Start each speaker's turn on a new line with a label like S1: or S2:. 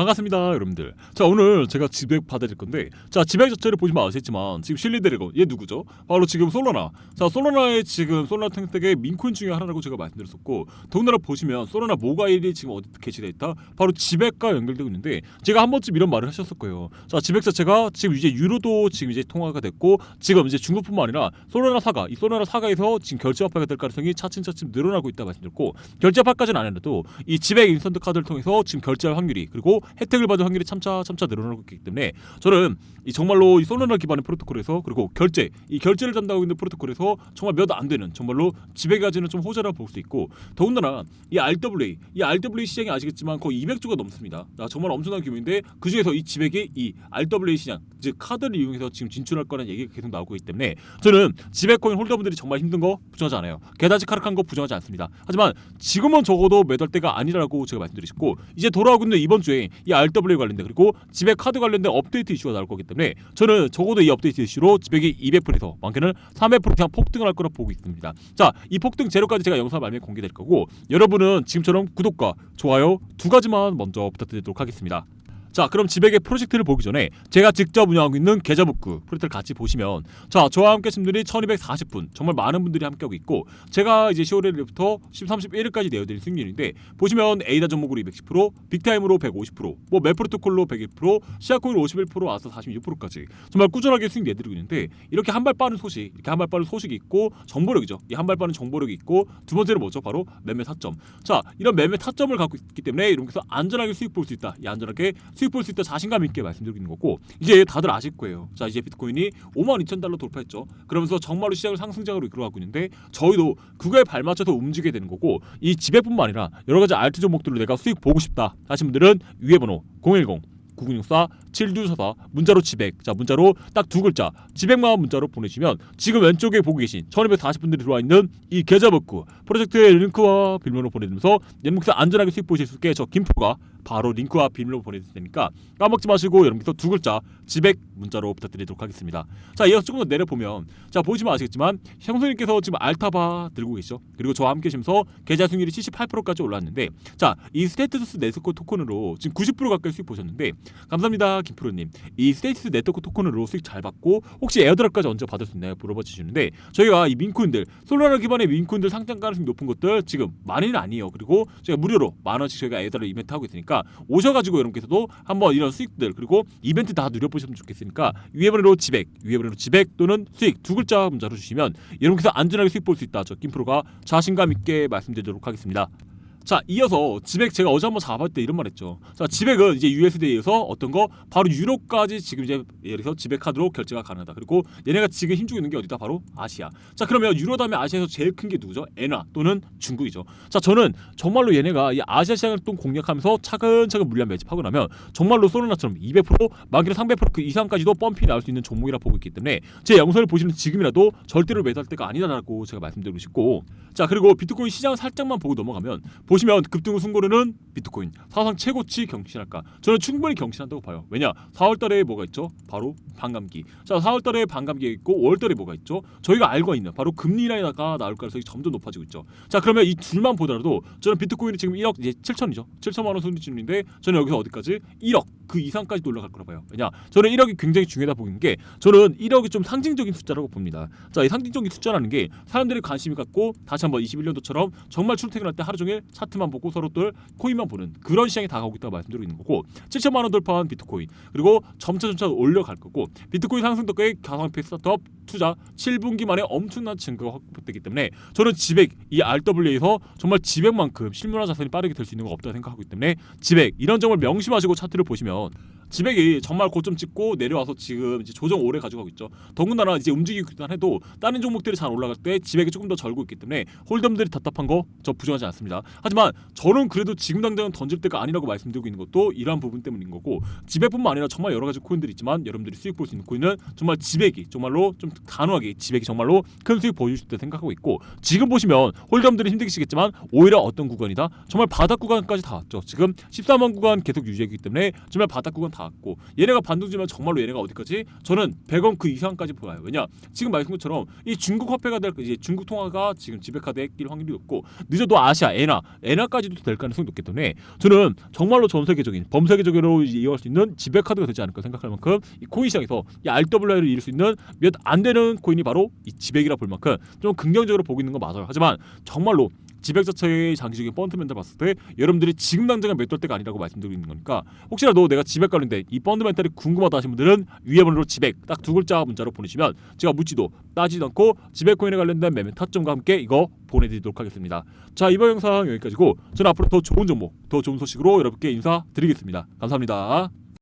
S1: 반갑습니다 여러분들. 자 오늘 제가 지백 받아드릴 건데 자 지백 자체를 보시면 아시겠지만 지금 실리 드래곤 얘 누구죠? 바로 지금 솔라나. 자 솔라나의 지금 솔라나 탱택의 민코인 중에 하나라고 제가 말씀드렸었고 더군다나 보시면 솔라나 모바일이 지금 어디 게시돼 있다? 바로 지백과 연결되고 있는데 제가 한 번쯤 이런 말을 하셨을 거예요. 자 지백 자체가 지금 이제 유로도 지금 이제 통화가 됐고 지금 이제 중국뿐만 아니라 솔라나 사가 이 솔라나 사가에서 지금 결제 화폐가 될 가능성이 차츰차츰 늘어나고 있다 말씀드렸고 결제 화폐까지는 안 해도 이 지백 인스턴트 카드를 통해서 지금 결제할 확률이 그리고 혜택을 받을 확률이 참차 참차 늘어나고 있기 때문에 저는 이 정말로 이 솔라나 기반의 프로토콜에서 그리고 결제 이 결제를 담당하고 있는 프로토콜에서 정말 몇 안 되는 정말로 지백이 가지는 좀 호재라 볼 수 있고 더군다나 이 RWA 이 RWA 시장이 아시겠지만 거의 200조가 넘습니다. 아, 정말 엄청난 규모인데 그 중에서 이 지백이 이 RWA 시장 즉 카드를 이용해서 지금 진출할 거라는 얘기가 계속 나오고 있기 때문에 저는 지백코인 홀더분들이 정말 힘든 거 부정하지 않아요. 게다지 카락한 거 부정하지 않습니다. 하지만 지금은 적어도 매달 때가 아니라고 제가 말씀드리고 이제 돌아오고 있는 이번 주에 이 RWA 관련된 그리고 지백 카드 관련된 업데이트 이슈가 나올 거기 때문에 저는 적어도 이 업데이트 이슈로 지백이 200%에서 많게는 300% 그냥 폭등을 할 거라 보고 있습니다. 자, 이 폭등 재료까지 제가 영상 말미에 공개될 거고 여러분은 지금처럼 구독과 좋아요 두 가지만 먼저 부탁드리도록 하겠습니다. 자 그럼 지백의 프로젝트를 보기 전에 제가 직접 운영하고 있는 계좌북구 프로젝트를 같이 보시면 자 저와 함께 친분들이 1240분 정말 많은 분들이 함께하고 있고 제가 이제 10월 1일부터 10, 31일까지 내어드릴 수익률인데 보시면 에이다 종목으로 210% 빅타임으로 150%뭐 맵프로토콜로 101% 시아코인 51% 아서 46%까지 정말 꾸준하게 수익 내드리고 있는데 이렇게 한 발 빠른 소식 이렇게 한 발 빠른 소식이 있고 정보력이죠. 이 한 발 빠른 정보력이 있고 두 번째는 뭐죠? 바로 매매 타점. 자 이런 매매 타점을 갖고 있기 때문에 이렇게 해서 안전하게 수익 볼 수 있다. 이 안전하게 수익 볼 수 있다 자신감 있게 말씀드리고 있는 거고 이제 다들 아실 거예요. 자 이제 비트코인이 5만 2천 달러 돌파했죠. 그러면서 정말로 시장을 상승장으로 이끌어가고 있는데 저희도 그거에 발맞춰서 움직이게 되는 거고 이 지배뿐만 아니라 여러 가지 알트 종목들로 내가 수익 보고 싶다 하신 분들은 위에 번호 010 9964 7244 문자로 지백 자 문자로 딱 두 글자 지백만 문자로 보내시면 지금 왼쪽에 보고 계신 1240분들이 들어와 있는 이 계좌 복구 프로젝트의 링크와 비밀번호 보내드리면서 연목에서 안전하게 수익 보실 수 있게 저 김포가 바로 링크와 비밀로 보내드릴 테니까 까먹지 마시고 여러분께서 두 글자 지백 문자로 부탁드리도록 하겠습니다. 자 이어서 조금 더 내려보면 자 보시면 아시겠지만 형수님께서 지금 알타바 들고 계시죠. 그리고 저와 함께 하시면서 계좌 수익률이 78%까지 올랐는데 자이 스테이터스 네트워크 토큰으로 지금 90% 가까이 수익 보셨는데 감사합니다 김프로님 이 스테이터스 네트워크 토큰으로 수익 잘 받고 혹시 에어드랍까지 언제 받을 수 있나요 물어봐 주시는데 저희가 이 민코인들 솔라나 기반의 민코인들 상장 가능성이 높은 것들 지금 많이는 아니에요 그리고 저희가 무료로 만 원씩 저희가 에어드랍 이벤트 하고 있으니까 오셔가지고 여러분께서도 한번 이런 수익들 그리고 이벤트 다 누려보셨으면 좋겠으니까 위에 번호로 지백 위에 번호로 지백 또는 수익 두 글자 문자로 주시면 여러분께서 안전하게 수익 볼 수 있다 저 김프로가 자신감 있게 말씀드리도록 하겠습니다. 자 이어서 지백 제가 어제 한번 잡았을 때 이런 말 했죠. 자 지백은 이제 USD에서 어떤 거? 바로 유로까지 지금 이제 예를 들어서 지백 카드로 결제가 가능하다. 그리고 얘네가 지금 힘주고 있는 게 어디다? 바로 아시아. 자 그러면 유로 다음에 아시아에서 제일 큰 게 누구죠? 엔화 또는 중국이죠. 자 저는 정말로 얘네가 이 아시아 시장을 또 공략하면서 차근차근 물량 매집하고 나면 정말로 소르나처럼 200% 많게는 300%그 이상까지도 펌핑이 나올 수 있는 종목이라 보고 있기 때문에 제 영상을 보시는 지금이라도 절대로 매도할 때가 아니다라고 제가 말씀드리고 싶고. 자 그리고 비트코인 시장 살짝만 보고 넘어가면 보시면 급등 후 승고르는 비트코인 사상 최고치 경신할까? 저는 충분히 경신한다고 봐요. 왜냐? 4월달에 뭐가 있죠? 바로 반감기. 자, 4월달에 반감기가 있고 5월달에 뭐가 있죠? 저희가 알고 있는 바로 금리 인하가 나올 가능성이 점점 높아지고 있죠. 자, 그러면 이 둘만 보더라도 저는 비트코인이 지금 1억 이제 7천이죠. 7천만 원 수준인데 저는 여기서 어디까지 1억 그 이상까지 올라갈 거라 봐요. 왜냐? 저는 1억이 굉장히 중요하다 보는 게 저는 1억이 좀 상징적인 숫자라고 봅니다. 자, 이 상징적인 숫자라는 게 사람들이 관심이 갖고 다시 한번 21년도처럼 정말 출퇴근할 때 하루 종일 차트만 보고 서로들 코인만 보는 그런 시장이 다가오고 있다고 말씀드리고 있는 거고 7천만 원 돌파한 비트코인 그리고 점차 점차 올려갈 거고 비트코인 상승 덕에 가상화폐 스타트업 투자 7분기 만에 엄청난 증가가 확보되기 때문에 저는 지백 이 RWA에서 정말 지백만큼 실물화 자산이 빠르게 될 수 있는 거 없다고 생각하기 때문에 지백 이런 점을 명심하시고 차트를 보시면 지백이 정말 고점 찍고 내려와서 지금 이제 조정 오래 가져가고 있죠. 더군다나 이제 움직이기만 해도 다른 종목들이 잘 올라갈 때 지백이 조금 더 절고 있기 때문에 홀덤들이 답답한 거 저 부정하지 않습니다. 하지만 저는 그래도 지금 당장은 던질 때가 아니라고 말씀드리고 있는 것도 이러한 부분 때문인 거고 지백뿐만 아니라 정말 여러 가지 코인들이 있지만 여러분들이 수익 볼 수 있는 코인은 정말 지백이 정말로 좀 단호하게 지백이 정말로 큰 수익 보여줄 때 생각하고 있고 지금 보시면 홀덤들이 힘들겠지만 오히려 어떤 구간이다 정말 바닥 구간까지 다 왔죠. 지금 14만 구간 계속 유지하기 때문에 정말 바닥 구간 다 닿았고 얘네가 반등주면 정말로 얘네가 어디까지 저는 100원 그 이상까지 보아요. 왜냐 지금 말씀 것처럼 이 중국 화폐가 될 이제 중국 통화가 지금 지배카드에 낄 확률이 높고 늦어도 아시아 에나 에나까지도 될 가능성이 높기 때문에 저는 정말로 전 세계적인 범세계적으로 이용할 수 있는 지배카드가 되지 않을까 생각할 만큼 이 코인 시장에서 이 RWI를 이룰 수 있는 몇 안 되는 코인이 바로 이 지백이라 볼 만큼 좀 긍정적으로 보고 있는 건 맞아요. 하지만 정말로 지백 자체의 장기적인 펀드멘탈 봤을 때 여러분들이 지금 당장은 몇 때가 아니라고 말씀드리고 있는 거니까 혹시라도 내가 지백 관련된 이 펀드멘탈이 궁금하다 하신 분들은 위에 번호로 지백 딱 두 글자 문자로 보내시면 제가 묻지도 따지도 않고 지백 코인에 관련된 매매 타점과 함께 이거 보내드리도록 하겠습니다. 자 이번 영상 여기까지고 저는 앞으로 더 좋은 정보, 더 좋은 소식으로 여러분께 인사드리겠습니다. 감사합니다.